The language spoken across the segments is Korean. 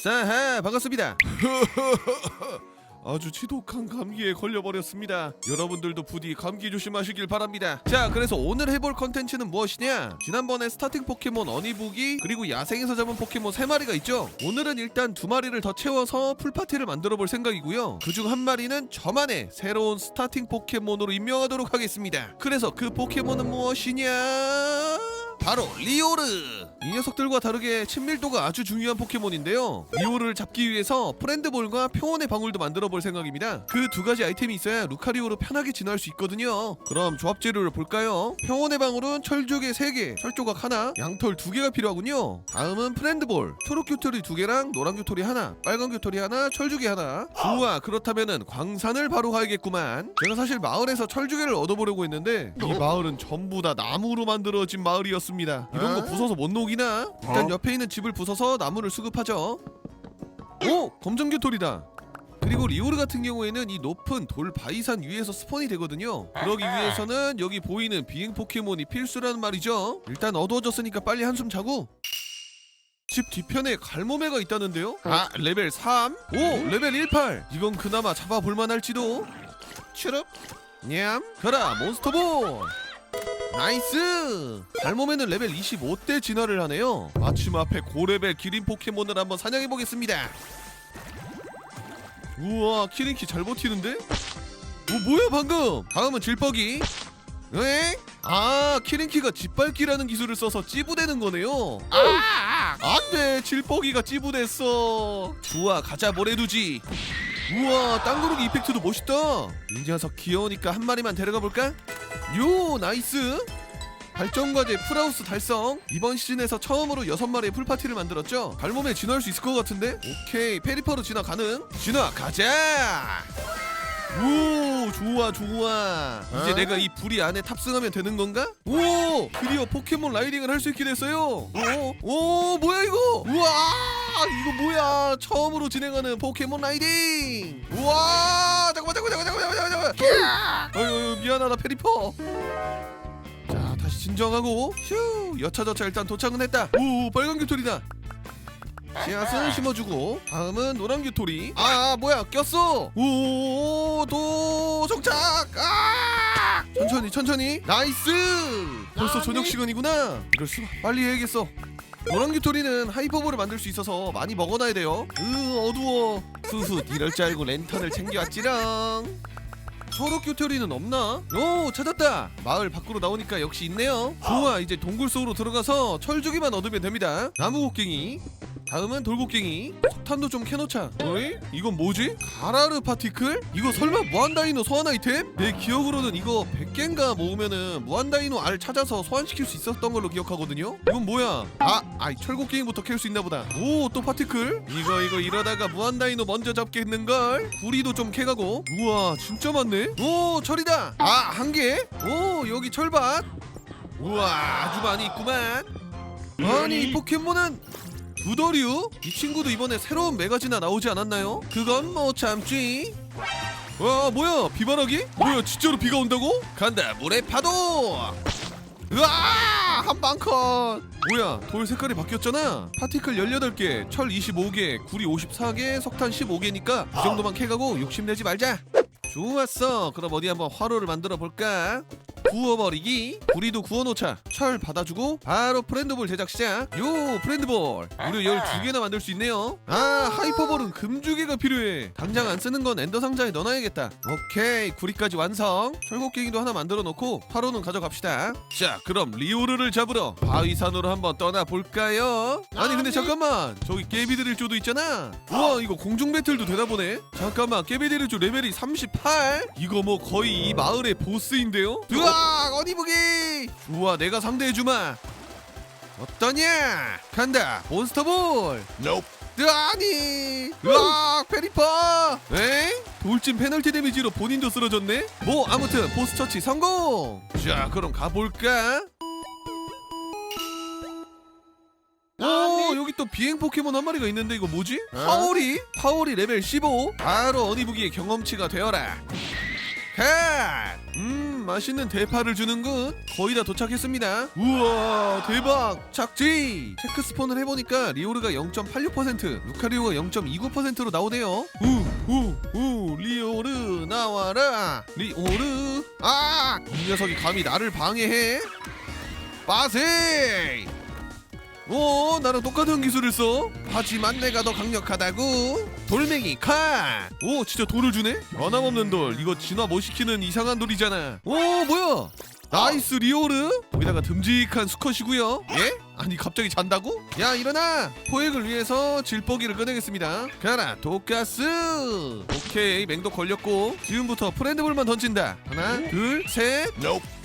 싸하 반갑습니다. 아주 지독한 감기에 걸려버렸습니다. 여러분들도 부디 감기 조심하시길 바랍니다. 자, 그래서 오늘 해볼 컨텐츠는 무엇이냐? 지난번에 스타팅 포켓몬 어니부기 그리고 야생에서 잡은 포켓몬 3마리가 있죠? 오늘은 일단 두 마리를 더 채워서 풀파티를 만들어 볼 생각이고요. 그중 한 마리는 저만의 새로운 스타팅 포켓몬으로 임명하도록 하겠습니다. 그래서 그 포켓몬은 무엇이냐? 바로 리오르! 이 녀석들과 다르게 친밀도가 아주 중요한 포켓몬인데요. 리오르를 잡기 위해서 프렌드볼과 평온의 방울도 만들어 볼 생각입니다. 그 두 가지 아이템이 있어야 루카리오로 편하게 진화할 수 있거든요. 그럼 조합 재료를 볼까요? 평온의 방울은 철조개 3개, 철조각 하나, 양털 2개가 필요하군요. 다음은 프렌드볼, 초록 교토리 2개랑 노란 교토리 하나, 빨간 교토리 하나, 철조개 하나. 좋아, 그렇다면은 광산을 바로 가야겠구만. 제가 사실 마을에서 철조개를 얻어보려고 했는데 이 마을은 전부 다 나무로 만들어진 마을이었 습니다. 이런 거 부숴서 못 녹이나? 일단 옆에 있는 집을 부숴서 나무를 수급하죠. 오! 검정교토리다. 그리고 리오르 같은 경우에는 이 높은 돌 바위산 위에서 스폰이 되거든요. 그러기 위해서는 여기 보이는 비행 포켓몬이 필수라는 말이죠. 일단 어두워졌으니까 빨리 한숨 자고 집 뒤편에 갈모매가 있다는데요? 아 레벨 3? 오 레벨 18 이건 그나마 잡아볼 만 할지도 추럽 냠 가라 몬스터볼 나이스! 갈모매는 레벨 25대 진화를 하네요. 마침 앞에 고레벨 기린 포켓몬을 한번 사냥해보겠습니다. 우와 키링키 잘 버티는데? 오 뭐야 방금? 다음은 질퍽이. 에? 아 키링키가 짓밟기라는 기술을 써서 찌부대는 거네요. 아 안 돼. 질퍽이가 찌부댔어. 좋아 가자 모래두지 우와 땅구르기 이펙트도 멋있다. 이 녀석 귀여우니까 한 마리만 데려가 볼까? 요 나이스. 발전과제 풀하우스 달성. 이번 시즌에서 처음으로 여섯 마리의 풀파티를 만들었죠? 발몸에 진화할 수 있을 것 같은데? 오케이 페리퍼로 진화 가능. 진화 가자! 오 좋아 좋아. 이제 어? 내가 이 부리 안에 탑승하면 되는 건가? 오 드디어 포켓몬 라이딩을 할 수 있게 됐어요. 오, 오 뭐야 이거 뭐야? 처음으로 진행하는 포켓몬 라이딩! 우와! 잠깐만 잠깐만 잠깐만 잠깐만 잠깐만 어휴 미안하다 페리퍼. 자 다시 진정하고. 휴 여차저차 일단 도착은 했다. 오 빨간 규토리다. 씨앗은 심어주고 다음은 노란 규토리. 아 뭐야 꼈어. 오 도 정착! 아! 천천히 천천히. 나이스! 벌써 저녁 시간이구나. 이럴 수가. 빨리 해야겠어 노란 규토리는 하이퍼볼을 만들 수 있어서 많이 먹어놔야 돼요. 으 어두워. 후훗 이럴 줄 알고 랜턴을 챙겨왔지랑. 초록 규토리는 없나? 오 찾았다. 마을 밖으로 나오니까 역시 있네요. 좋아 이제 동굴 속으로 들어가서 철조기만 얻으면 됩니다. 나무 곡괭이 다음은 돌곡괭이 석탄도 좀 캐놓자 어이? 이건 뭐지? 가라르 파티클? 이거 설마 무한다이노 소환 아이템? 내 기억으로는 이거 100개인가 모으면은 무한다이노 알 찾아서 소환시킬 수 있었던 걸로 기억하거든요 이건 뭐야? 아! 아이 철곡괭이부터 캘수 있나 보다 오 또 파티클? 이거 이거 이러다가 무한다이노 먼저 잡겠는걸? 구리도 좀 캐가고 우와 진짜 많네 오 철이다 아 한 개? 오 여기 철밭 우와 아주 많이 있구만 아니 이 포켓몬은 부더류? 이 친구도 이번에 새로운 메가지나 나오지 않았나요? 그건 뭐 참지. 와 뭐야? 비바라기? 뭐야 진짜로 비가 온다고? 간다 물의 파도! 으아! 한방컷 뭐야 돌 색깔이 바뀌었잖아. 파티클 18개 철 25개 구리 54개 석탄 15개니까 이 정도만 캐가고 욕심내지 말자. 좋았어. 그럼 어디 한번 화로를 만들어 볼까 구워버리기. 구리도 구워놓자. 철 받아주고 바로 프렌드볼 제작 시작. 요 프렌드볼. 무려 12개나 만들 수 있네요. 아 하이퍼볼은 금주개가 필요해. 당장 안 쓰는 건 엔더 상자에 넣어놔야겠다. 오케이 구리까지 완성. 철곡갱이도 하나 만들어 놓고 화로는 가져갑시다. 자 그럼 리오르를 잡으러 바위산으로 한번 떠나볼까요? 아니 근데 잠깐만. 저기 깨비드릴조도 있잖아. 우와 이거 공중 배틀도 되나 보네. 잠깐만 깨비드릴조 레벨이 38 이거 뭐 거의 이 마을의 보스인데요? 으악 어디 보기. 좋아 내가 상대해주마. 어떠냐? 간다. 몬스터볼. Nope. 아니. 으악 페리퍼. 엥? 돌진 페널티 데미지로 본인도 쓰러졌네? 뭐 아무튼 보스 처치 성공. 자 그럼 가볼까? 오 여기 또 비행 포켓몬 한 마리가 있는데 이거 뭐지? 파오리? 파오리 레벨 15 바로 어니부기의 경험치가 되어라. 컷! 음 맛있는 대파를 주는군 거의 다 도착했습니다. 우와 대박! 착지! 체크 스폰을 해보니까 리오르가 0.86% 루카리오가 0.29%로 나오네요. 우우우 리오르 나와라! 리오르! 아이 녀석이 감히 나를 방해해? 빠세 오 나랑 똑같은 기술을 써? 하지만 내가 더 강력하다고. 돌멩이 칸오 진짜 돌을 주네? 변함없는 돌. 이거 진화 못 시키는 이상한 돌이잖아. 오 뭐야? 나이스 리오르. 거기다가 듬직한 수컷이고요. 예? 아니 갑자기 잔다고? 야 일어나! 포획을 위해서 질퍽이를 꺼내겠습니다. 가라 독가스! 오케이 맹독 걸렸고. 지금부터 프렌드볼만 던진다. 하나 둘셋.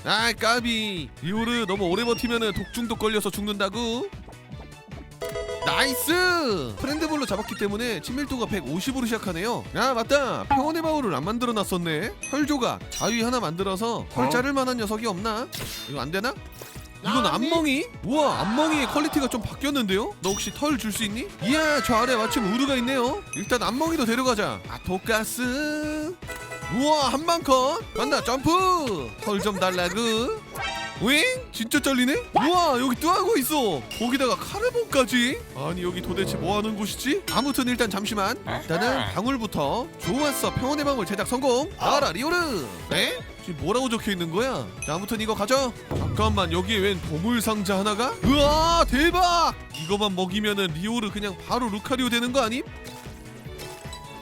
아이 까비. 리오르 너무 오래 버티면은 독중독 걸려서 죽는다고 나이스! 프렌드볼로 잡았기 때문에 친밀도가 150으로 시작하네요 야 맞다 평온의 마을을 안 만들어놨었네 털조각 자위 하나 만들어서 털 자를 만한 녀석이 없나? 이거 안 되나? 이건 안멍이? 우와 안멍이의 퀄리티가 좀 바뀌었는데요? 너 혹시 털 줄 수 있니? 이야 저 아래 마침 우르가 있네요 일단 안멍이도 데려가자 아 독가스 우와 한방컷 간다 점프 털 좀 달라구 윙? 진짜 잘리네? 우와 여기 뜨하고 있어 거기다가 카르본까지 아니 여기 도대체 뭐하는 곳이지? 아무튼 일단 잠시만 일단은 방울부터 좋았어 평온의 방울 제작 성공 나와라 리오르 네? 지금 뭐라고 적혀있는 거야? 자 아무튼 이거 가져 잠깐만 여기에 웬 보물 상자 하나가? 우와 대박 이거만 먹이면은 리오르 그냥 바로 루카리오 되는 거 아님?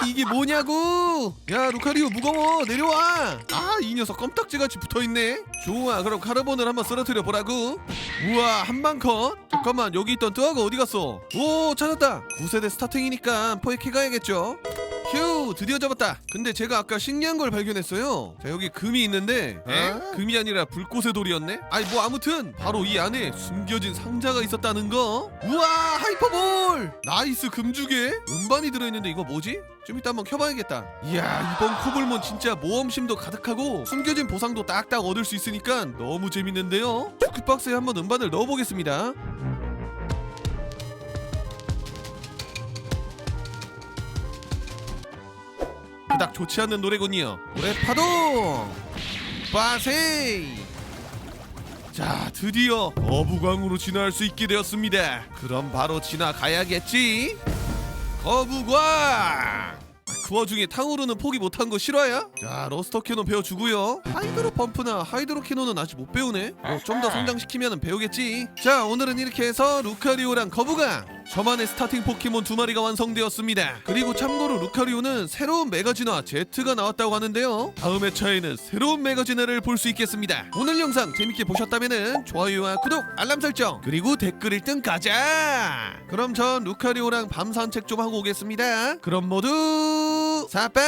아니 이게 뭐냐고? 야 루카리오 무거워. 내려와. 아 이 녀석 껌딱지같이 붙어있네. 좋아 그럼 카르본을 한번 쓰러뜨려 보라고. 우와 한 방컷. 잠깐만 여기 있던 뜨아가 어디 갔어? 오 찾았다. 9세대 스타팅이니까 포획해 가야겠죠 휴 드디어 잡았다. 근데 제가 아까 신기한 걸 발견했어요. 자 여기 금이 있는데 에? 금이 아니라 불꽃의 돌이었네? 아니 뭐 아무튼 바로 이 안에 숨겨진 상자가 있었다는 거. 우와 하이퍼볼! 나이스 금주개 음반이 들어있는데 이거 뭐지? 좀 이따 한번 켜봐야겠다. 이야 이번 코블몬 진짜 모험심도 가득하고 숨겨진 보상도 딱딱 얻을 수 있으니까 너무 재밌는데요? 주크박스에 한번 음반을 넣어보겠습니다 그닥 좋지 않는 노래군요. 노래 파동! 빠세이! 자 드디어 거부광으로 진화할 수 있게 되었습니다. 그럼 바로 지나가야겠지? 거부광! 그 와중에 탕후루는 포기 못한 거 실화야? 자 로스터 캐논 배워주고요. 하이드로 펌프나 하이드로 캐논은 아직 못 배우네. 뭐 좀 더 성장시키면 배우겠지. 자 오늘은 이렇게 해서 루카리오랑 거부광 저만의 스타팅 포켓몬 두 마리가 완성되었습니다. 그리고 참고로 루카리오는 새로운 메가진화 제트가 나왔다고 하는데요. 다음 회차에는 새로운 메가진화를 볼 수 있겠습니다. 오늘 영상 재밌게 보셨다면 좋아요와 구독 알람 설정 그리고 댓글 1등 가자! 그럼 전 루카리오랑 밤 산책 좀 하고 오겠습니다. 그럼 모두 사빠